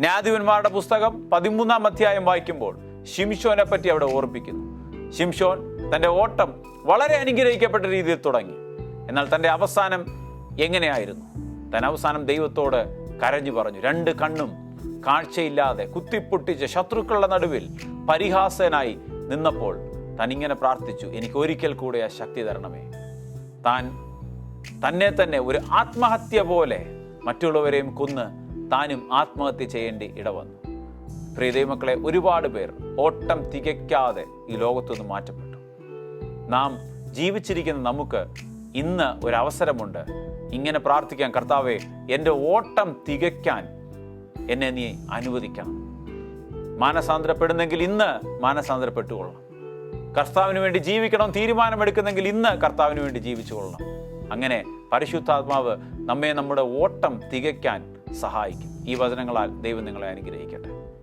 ന്യായാധിപന്മാരുടെ പുസ്തകം പതിമൂന്നാം അധ്യായം വായിക്കുമ്പോൾ ഷിംഷോനെ പറ്റി അവിടെ ഓർപ്പിക്കുന്നു ഷിംഷോൻ തന്റെ ഓട്ടം വളരെ അനുഗ്രഹിക്കപ്പെട്ട രീതിയിൽ തുടങ്ങി. എന്നാൽ തന്റെ അവസാനം എങ്ങനെയായിരുന്നു? തൻ അവസാനം ദൈവത്തോട് കരഞ്ഞു പറഞ്ഞു രണ്ട് കണ്ണും കാഴ്ചയില്ലാതെ കുത്തിപ്പൊട്ടിച്ച് ശത്രുക്കളുടെ നടുവിൽ പരിഹാസനായി നിന്നപ്പോൾ തനിങ്ങനെ പ്രാർത്ഥിച്ചു എനിക്ക് ഒരിക്കൽ കൂടെ ആ ശക്തി തരണമേ. താൻ തന്നെ തന്നെ ഒരു ആത്മഹത്യ പോലെ മറ്റുള്ളവരെയും കൊന്ന് താനും ആത്മഹത്യ ചെയ്യേണ്ടി ഇടവന്നു. പ്രിയ ദൈവമക്കളെ ഒരുപാട് പേർ ഓട്ടം തികയ്ക്കാതെ ഈ ലോകത്തുനിന്ന് മാറ്റപ്പെട്ടു. നാം ജീവിച്ചിരിക്കുന്ന നമുക്ക് ഇന്ന് ഒരു അവസരമുണ്ട് ഇങ്ങനെ പ്രാർത്ഥിക്കാൻ കർത്താവെ എന്റെ ഓട്ടം തികയ്ക്കാൻ എന്നെ നീ അനുവദിക്കണം. മാനസാന്തരപ്പെടുന്നെങ്കിൽ ഇന്ന് മാനസാന്തരപ്പെട്ടുകൊള്ളണം. കർത്താവിന് വേണ്ടി ജീവിക്കണം തീരുമാനമെടുക്കുന്നെങ്കിൽ ഇന്ന് കർത്താവിന് വേണ്ടി ജീവിച്ചു കൊള്ളണം അങ്ങനെ പരിശുദ്ധാത്മാവ് നമ്മെ നമ്മുടെ ഓട്ടം തികയ്ക്കാൻ സഹായിക്കും. ഈ വചനങ്ങളാൽ ദൈവം നിങ്ങളെ അനുഗ്രഹിക്കട്ടെ.